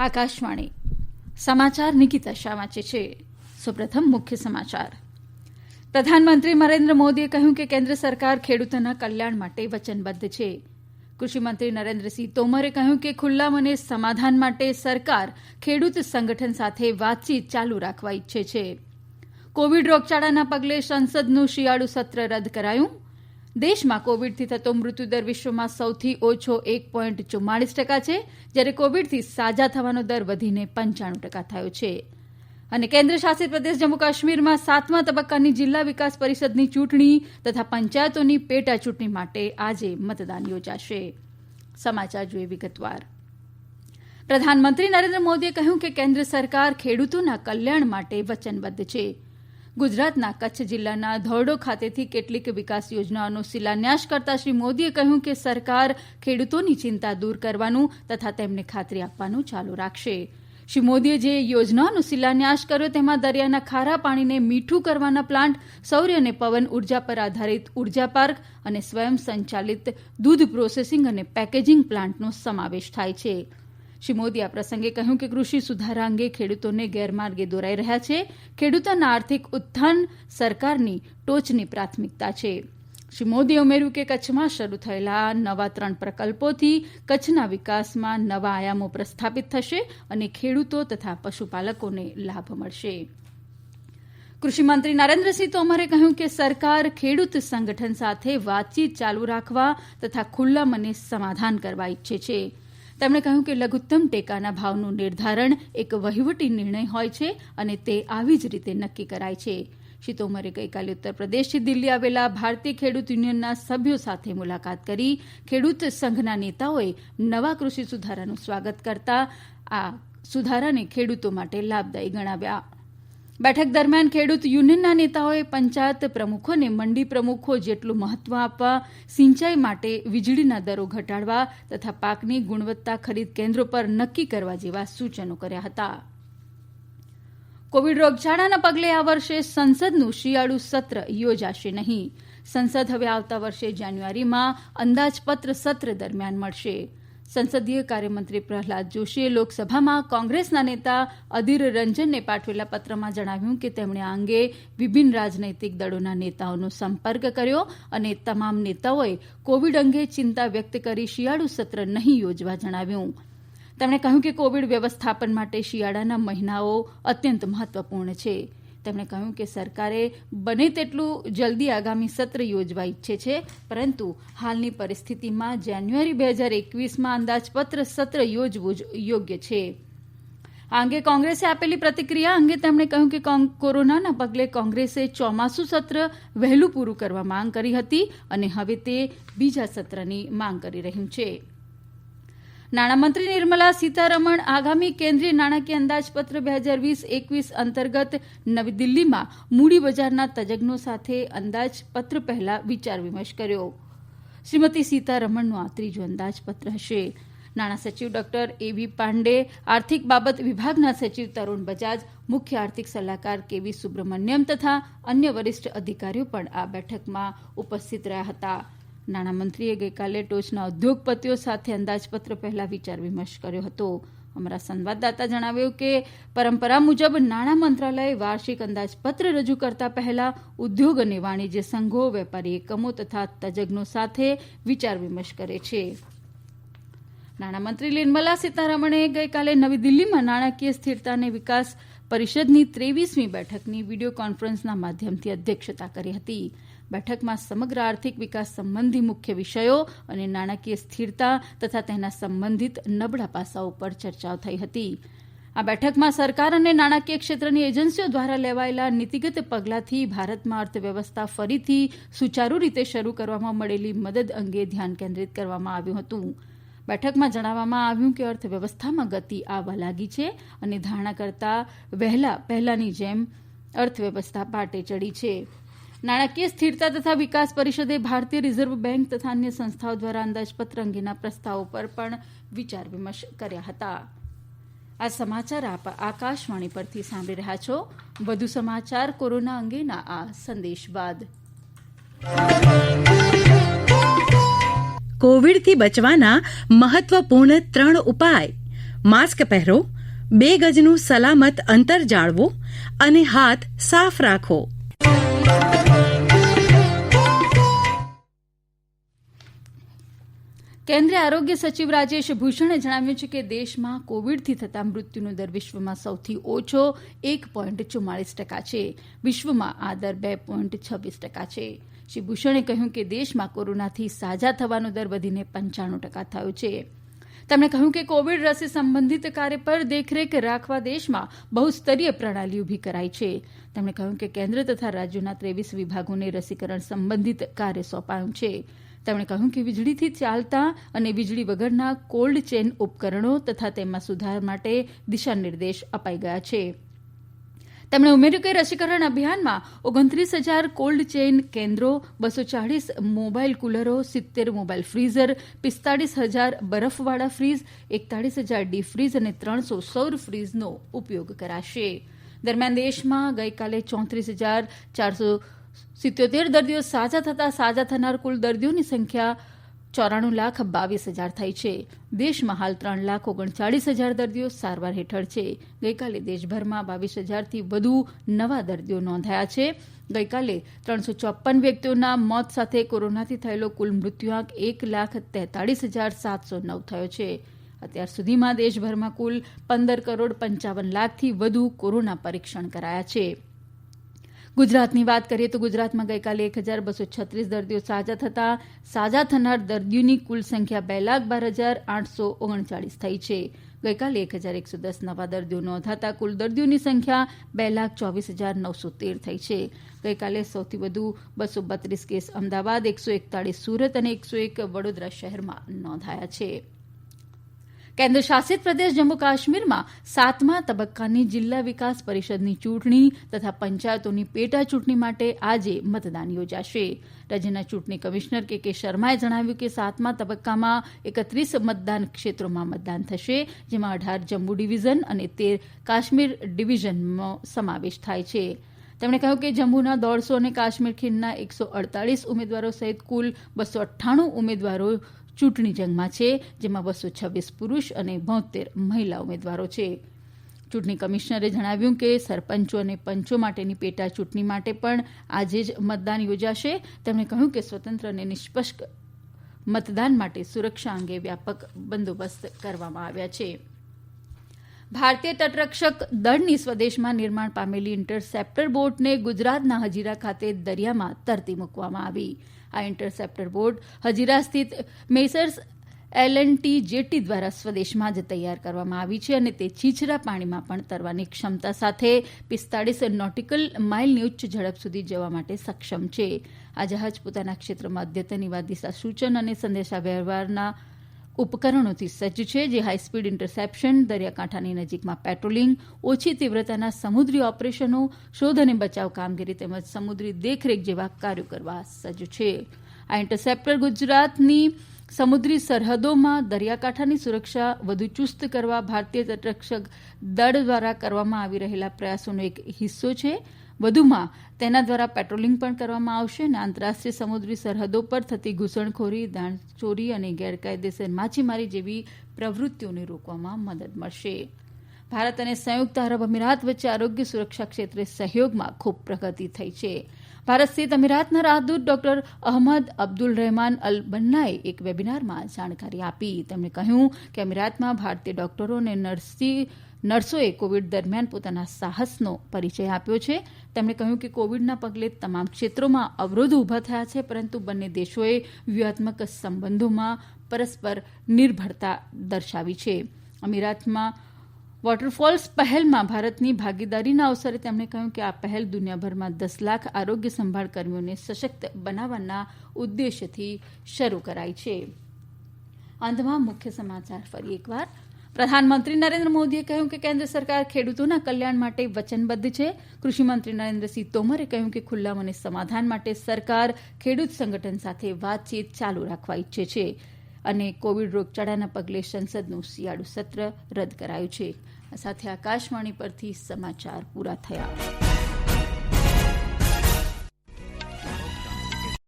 આકાશવાણી. સમાચાર નિકિતા શાહ વાંચે છે. સૌપ્રથમ મુખ્ય સમાચાર. પ્રધાનમંત્રી નરેન્દ્ર મોદીએ કહ્યું કે કેન્દ્ર સરકાર ખેડૂતોના કલ્યાણ માટે વચનબદ્ધ છે. કૃષિમંત્રી નરેન્દ્રસિંહ તોમરે કહ્યું કે ખુલ્લા મને સમાધાન માટે સરકાર ખેડૂત સંગઠન સાથે વાતચીત ચાલુ રાખવા ઇચ્છે છે. કોવિડ રોગચાળાના પગલે સંસદનું શિયાળુ સત્ર રદ કરાયું. દેશમાં કોવિડથી થતો મૃત્યુદર વિશ્વમાં સૌથી ઓછો એક પોઇન્ટ ચુમ્માળીસ ટકા છે. જ્યારે કોવિડથી સાજા થવાનો દર વધીને પંચાણું ટકા થયો છે. અને કેન્દ્ર શાસિત પ્રદેશ જમ્મુ કાશ્મીરમાં સાતમા તબક્કાની જિલ્લા વિકાસ પરિષદની ચૂંટણી તથા પંચાયતોની પેટા ચૂંટણી માટે આજે મતદાન યોજાશે. સમાચાર જોઈએ વિગતવાર. પ્રધાનમંત્રી નરેન્દ્ર મોદીએ કહ્યું કે કેન્દ્ર સરકાર ખેડૂતોના કલ્યાણ માટે વચનબદ્ધ છે. ગુજરાતના કચ્છ જિલ્લાના ધોરડો ખાતેથી કેટલીક વિકાસ યોજનાઓનો શિલાન્યાસ કરતા શ્રી મોદીએ કહ્યું કે સરકાર ખેડૂતોની ચિંતા દૂર કરવાનું તથા તેમને ખાતરી આપવાનું ચાલુ રાખશે. શ્રી મોદીએ જે યોજનાઓનો શિલાન્યાસ કર્યો તેમાં દરિયાના ખારા પાણીને મીઠું કરવાના પ્લાન્ટ, સૌર્ય અને પવન ઊર્જા પર આધારિત ઊર્જા પાર્ક અને સ્વયં સંચાલિત દૂધ પ્રોસેસિંગ અને પેકેજિંગ પ્લાન્ટનો સમાવેશ થાય છે. શ્રી મોદીએ આ પ્રસંગે કહ્યું કે કૃષિ સુધારા અંગે ખેડૂતોને ગેરમાર્ગે દોરાઈ રહ્યા છે. ખેડૂતોના આર્થિક ઉત્થાન સરકારની ટોચની પ્રાથમિકતા છે. શ્રી મોદીએ ઉમેર્યું કે કચ્છમાં શરૂ થયેલા નવા ત્રણ પ્રકલ્પોથી કચ્છના વિકાસમાં નવા આયામો પ્રસ્થાપિત થશે અને ખેડૂતો તથા પશુપાલકોને લાભ મળશે. કૃષિમંત્રી નરેન્દ્રસિંહ તોમરે કહ્યું કે સરકાર ખેડૂત સંગઠન સાથે વાતચીત ચાલુ રાખવા તથા ખુલ્લા મને સમાધાન કરવા ઇચ્છે છે. તેમણે કહ્યું કે લઘુત્તમ ટેકાના ભાવનું નિર્ધારણ એક વહીવટી નિર્ણય હોય છે અને તે આવી જ રીતે નક્કી કરાય છે. શ્રી તોમરે ગઈકાલે ઉત્તર પ્રદેશથી દિલ્હી આવેલા ભારતીય ખેડૂત યુનિયનના સભ્યો સાથે મુલાકાત કરી ખેડૂત સંઘના નેતાઓએ નવા કૃષિ સુધારાનું સ્વાગત કરતા આ સુધારાને ખેડૂતો માટે લાભદાયી ગણાવ્યા. બેઠક દરમિયાન ખેડૂત યુનિયનના નેતાઓએ પંચાયત પ્રમુખોને મંડી પ્રમુખો જેટલું મહત્વ આપવા, સિંચાઈ માટે વીજળીના દરો ઘટાડવા તથા પાકની ગુણવત્તા ખરીદ કેન્દ્રો પર નક્કી કરવા જેવા સૂચનો કર્યા હતા. કોવિડ રોગયાળાના પગલે આ વર્ષે સંસદનું શિયાળુ સત્ર યોજાશે નહીં. સંસદ હવે આવતા વર્ષે જાન્યુઆરીમાં અંદાજપત્ર સત્ર દરમિયાન મળશે. સંસદીય કાર્યમંત્રી પ્રહલાદ જોશીએ લોકસભામાં કોંગ્રેસના નેતા અધીર રંજનને પાઠવેલા પત્રમાં જણાવ્યું કે તેમણે આ અંગે વિભિન્ન રાજનૈતિક દળોના નેતાઓનો સંપર્ક કર્યો અને તમામ નેતાઓએ કોવિડ અંગે ચિંતા વ્યક્ત કરી શિયાળુ સત્ર નહીં યોજવા જણાવ્યું. તેમણે કહ્યું કે કોવિડ વ્યવસ્થાપન માટે શિયાળાના મહિનાઓ અત્યંત મહત્વપૂર્ણ છે. તેમણે કહ્યું કે સરકારે બને તેટલું જલ્દી આગામી સત્ર યોજવા ઇચ્છે છે, પરંતુ હાલની પરિસ્થિતિમાં જાન્યુઆરી બે હજાર એકવીસમાં અંદાજપત્ર સત્ર યોજવું જ યોગ્ય છે. આ અંગે કોંગ્રેસે આપેલી પ્રતિક્રિયા અંગે તેમણે કહ્યું કે, કોરોનાના પગલે કોંગ્રેસે ચોમાસુ સત્ર વહેલું પૂરું કરવા માંગ કરી હતી અને હવે તે બીજા સત્રની માંગ કરી રહ્યું છે. નાણામંત્રી નિર્મલા સીતારમણ આગામી કેન્દ્રીય નાણાકીય અંદાજપત્ર બે હજાર વીસ એકવીસ અંતર્ગત નવી દિલ્હીમાં મૂડી બજારના તજજ્ઞો સાથે અંદાજપત્ર પહેલા વિચાર વિમર્શ કર્યો. શ્રીમતી સીતારમણનું આ ત્રીજું અંદાજપત્ર હશે. નાણાં સચિવ ડોક્ટર એ વી પાંડે, આર્થિક બાબત વિભાગના સચિવ તરુણ બજાજ, મુખ્ય આર્થિક સલાહકાર કે વી સુબ્રમણ્યમ તથા અન્ય વરિષ્ઠ અધિકારીઓ પણ આ બેઠકમાં ઉપસ્થિત રહ્યા હતા. નાણામંત્રીએ ગઈકાલે ટોચના ઉદ્યોગપતિઓ સાથે અંદાજપત્ર પહેલા વિચાર વિમર્શ કર્યો હતો. અમારા સંવાદદાતા જણાવ્યું કે, પરંપરા મુજબ નાણાં મંત્રાલય વાર્ષિક અંદાજપત્ર રજૂ કરતા પહેલા ઉદ્યોગ અને વાણિજ્ય સંઘો, વેપારી એકમો તથા તજજ્ઞો સાથે વિચાર વિમર્શ કરે છે. નાણામંત્રી નિર્મલા સીતારમણે ગઈકાલે નવી દિલ્હીમાં નાણાકીય સ્થિરતા અને વિકાસ પરિષદની ત્રેવીસમી બેઠકની વીડિયો કોન્ફરન્સના માધ્યમથી અધ્યક્ષતા કરી હતી. બેઠકમાં સમગ્ર આર્થિક વિકાસ સંબંધી મુખ્ય વિષયો અને નાણાકીય સ્થિરતા તથા તેના સંબંધિત નબળા પાસાઓ પર ચર્ચાઓ થઈ હતી. આ બેઠકમાં સરકાર અને નાણાકીય ક્ષેત્રની એજન્સીઓ દ્વારા લેવાયેલા નીતિગત પગલાંથી ભારતમાં અર્થવ્યવસ્થા ફરીથી સુચારુ રીતે શરૂ કરવામાં મળેલી મદદ અંગે ધ્યાન કેન્દ્રિત કરવામાં આવ્યું હતું. બેઠકમાં જણાવવામાં આવ્યું કે અર્થવ્યવસ્થામાં ગતિ આવવા લાગી છે અને ધારણા કરતા વહેલા પહેલાની જેમ અર્થવ્યવસ્થા પાટે ચડી છે. નાણાકીય સ્થિરતા તથા વિકાસ પરિષદે ભારતીય રિઝર્વ બેંક તથા અન્ય સંસ્થાઓ દ્વારા અંદાજપત્ર અંગેના પ્રસ્તાવો પર પણ વિચાર વિમર્શ કર્યા હતા. આ સમાચાર આપ આકાશવાણી પરથી સાંભળી રહ્યા છો. વધુ સમાચાર કોરોના અંગેના આ સંદેશ બાદ. કોવિડથી બચવાના મહત્વપૂર્ણ ત્રણ ઉપાય. માસ્ક પહેરો, બે ગજનું સલામત અંતર જાળવો અને હાથ સાફ રાખો. કેન્દ્રીય આરોગ્ય સચિવ રાજેશ ભૂષણે જણાવ્યું છે કે દેશમાં કોવિડથી થતા મૃત્યુનો દર વિશ્વમાં સૌથી ઓછો એક પોઇન્ટ ચુમ્માળીસ ટકા છે. વિશ્વમાં આ દર બે પોઇન્ટ છવ્વીસ ટકા છે. શ્રી ભૂષણે કહ્યું કે દેશમાં કોરોનાથી સાજા થવાનો દર વધીને પંચાણું ટકા થયો છે. તેમણે કહ્યું કે કોવિડ રસી સંબંધિત કાર્ય પર દેખરેખ રાખવા દેશમાં બહુસ્તરીય પ્રણાલી ઊભી કરાઈ છે. તેમણે કહ્યું કે કેન્દ્ર તથા રાજ્યોના ત્રેવીસ વિભાગોને રસીકરણ સંબંધિત કાર્ય સોંપાયું છે. તેમણે કહ્યું કે વીજળીથી ચાલતા અને વીજળી વગરના કોલ્ડ ચેન ઉપકરણો તથા તેમાં સુધાર માટે દિશાનિર્દેશ અપાઈ ગયા છે. તેમણે ઉમેર્યું કે રસીકરણ અભિયાનમાં ઓગણત્રીસ હજાર કોલ્ડ ચેઇન કેન્દ્રો, બસો ચાળીસ મોબાઈલ કુલરો, સિત્તેર મોબાઈલ ફ્રીઝર, પિસ્તાળીસ હજાર બરફવાળા ફ્રીઝ, એકતાળીસ હજાર ડી ફ્રીઝ અને ત્રણસો સૌર ફ્રીઝનો ઉપયોગ કરાશે. દરમિયાન દેશમાં ગઈકાલે ચોત્રીસ હજાર ચારસો સિત્યોતેર દર્દીઓ સાજા થતાં સાજા થનાર કુલ દર્દીઓની સંખ્યા ચોરાણું લાખ બાવીસ હજાર થઈ છે. દેશમાં હાલ ત્રણ લાખ ઓગણચાળીસ હજાર દર્દીઓ સારવાર હેઠળ છે. ગઈકાલે દેશભરમાં બાવીસ હજારથી વધુ નવા દર્દીઓ નોંધાયા છે. ગઈકાલે ત્રણસો ચોપ્પન વ્યક્તિઓના મોત સાથે કોરોનાથી થયેલો કુલ મૃત્યુઆંક એક લાખ તેતાળીસ હજાર સાતસો નવ થયો છે. અત્યાર સુધીમાં દેશભરમાં કુલ પંદર કરોડ પંચાવન લાખથી વધુ કોરોના પરીક્ષણ કરાયા છે. ગુજરાતની વાત કરીએ તો ગુજરાતમાં ગઈકાલે એક હજાર બસો છત્રીસ દર્દીઓ સાજા થતાં, સાજા થનાર દર્દીઓની કુલ સંખ્યા બે લાખ બાર હજાર આઠસો ઓગણચાળીસ થઈ છે. ગઈકાલે એક હજાર એકસો દસ નવા દર્દીઓ નોંધાતા કુલ દર્દીઓની સંખ્યા બે લાખ ચોવીસ હજાર નવસો તેર થઈ છે. ગઈકાલે સૌથી વધુ બસો બત્રીસ કેસ અમદાવાદ, એકસો એકતાળીસ સુરત અને એકસો એક વડોદરા શહેરમાં નોંધાયા છે. કેન્દ્ર શાસિત પ્રદેશ જમ્મુ કાશ્મીરમાં સાતમા તબક્કાની જિલ્લા વિકાસ પરિષદની ચૂંટણી તથા પંચાયતોની પેટા ચૂંટણી માટે આજે મતદાન યોજાશે. રાજ્યના ચૂંટણી કમિશનર કે કે શર્માએ જણાવ્યું કે સાતમા તબક્કામાં એકત્રીસ મતદાન ક્ષેત્રોમાં મતદાન થશે, જેમાં અઢાર જમ્મુ ડિવિઝન અને તેર કાશ્મીર ડિવિઝનનો સમાવેશ થાય છે. તેમણે કહ્યું કે જમ્મુના દોઢસો અને કાશ્મીર ખીણના એકસો અડતાલીસ ઉમેદવારો સહિત કુલ બસો અઠ્ઠાણું ઉમેદવારો ચૂંટણી જંગમાં છે, જેમાં બસો છવ્વીસ પુરુષ અને બોતેર મહિલા ઉમેદવારો છે. ચૂંટણી કમિશનરે જણાવ્યું કે સરપંચો અને પંચો માટેની પેટા ચૂંટણી માટે પણ આજે જ મતદાન યોજાશે. તેમણે કહ્યું કે સ્વતંત્ર અને નિષ્પક્ષ મતદાન માટે સુરક્ષા અંગે વ્યાપક બંદોબસ્ત કરવામાં આવ્યા છે. ભારતીય તટરક્ષક દળની સ્વદેશમાં નિર્માણ પામેલી ઇન્ટરસેપ્ટર બોટને ગુજરાતના હજીરા ખાતે દરિયામાં તરતી મૂકવામાં આવી. આ ઇન્ટરસેપ્ટર બોટ હજીરા સ્થિત Messrs L and T jetty દ્વારા સ્વદેશમાં જ તૈયાર કરવામાં આવી છે અને તે છીછરા પાણીમાં પણ તરવાની ક્ષમતા સાથે પિસ્તાળીસ નોટિકલ માઇલની ઉચ્ચ ઝડપ સુધી જવા માટે સક્ષમ છે. આ જહાજ પોતાના ક્ષેત્રમાં અદ્યતન દિશા સૂચન અને સંદેશા વ્યવહારના ઉપકરણોથી સજ્જ છે, જે હાઇસ્પીડ ઇન્ટરસેપ્શન, દરિયાકાંઠાની નજીકમાં પેટ્રોલિંગ, ઓછી તીવ્રતાના સમુદ્રી ઓપરેશનો, શોધ અને બચાવ કામગીરી તેમજ સમુદ્રી દેખરેખ જેવા કાર્યો કરવા સજ્જ છે. આ ઇન્ટરસેપ્ટર ગુજરાતની સમુદ્રી સરહદોમાં દરિયાકાંઠાની સુરક્ષા વધુ ચુસ્ત કરવા ભારતીય તટરક્ષક દળ દ્વારા કરવામાં આવી રહેલા પ્રયાસોનો એક હિસ્સો છે. વધુમાં, તેના દ્વારા પેટ્રોલિંગ પણ કરવામાં આવશે અને આંતરરાષ્ટ્રીય સમુદ્રી સરહદો પર થતી ઘૂસણખોરી, દાણચોરી અને ગેરકાયદેસર માછીમારી જેવી પ્રવૃત્તિઓને રોકવામાં મદદ મળશે. ભારત અને સંયુક્ત આરબ અમીરાત વચ્ચે આરોગ્ય સુરક્ષા ક્ષેત્રે સહયોગમાં ખૂબ પ્રગતિ થઈ છે. ભારત સ્થિત અમીરાતના રાજદૂત doctor Ahmed Abdul Rahman Al બન્નાએ એક વેબિનારમાં જાણકારી આપી. તેમણે કહ્યું કે અમીરાતમાં ભારતીય ડોક્ટરો અને નર્સી, નર્સોએ કોવિડ દરમિયાન પોતાના સાહસનો પરિચય આપ્યો છે. તેમણે કહ્યું કે કોવિડના પગલે તમામ ક્ષેત્રોમાં અવરોધો ઊભા થયા છે, પરંતુ બંને દેશોએ વ્યૂહાત્મક સંબંધોમાં પરસ્પર નિર્ભરતા દર્શાવી છે. અમીરાતમાં વોટરફોલ્સ પહેલમાં ભારતની ભાગીદારીના અવસરે તેમણે કહ્યું કે આ પહેલ દુનિયાભરમાં દસ લાખ આરોગ્ય સંભાળ કર્મીઓને સશક્ત બનાવવાના ઉદ્દેશ્યથી શરૂ કરાઈ છે. અંતમાં મુખ્ય સમાચાર ફરી એકવાર. પ્રધાનમંત્રી નરેન્દ્ર મોદીએ કહ્યું કે કેન્દ્ર સરકાર ખેડૂતોના કલ્યાણ માટે વચનબદ્ધ છે. કૃષિમંત્રી નરેન્દ્રસિંહ તોમરે કહ્યું કે ખુલ્લા મને સમાધાન માટે સરકાર ખેડૂત સંગઠન સાથે વાતચીત ચાલુ રાખવા ઈચ્છે છે. અને કોવિડ રોગચાળાના પગલે સંસદનું શિયાળુ સત્ર રદ કરાયું છે. આ સાથે આકાશવાણી પરથી સમાચાર પૂરા થયા.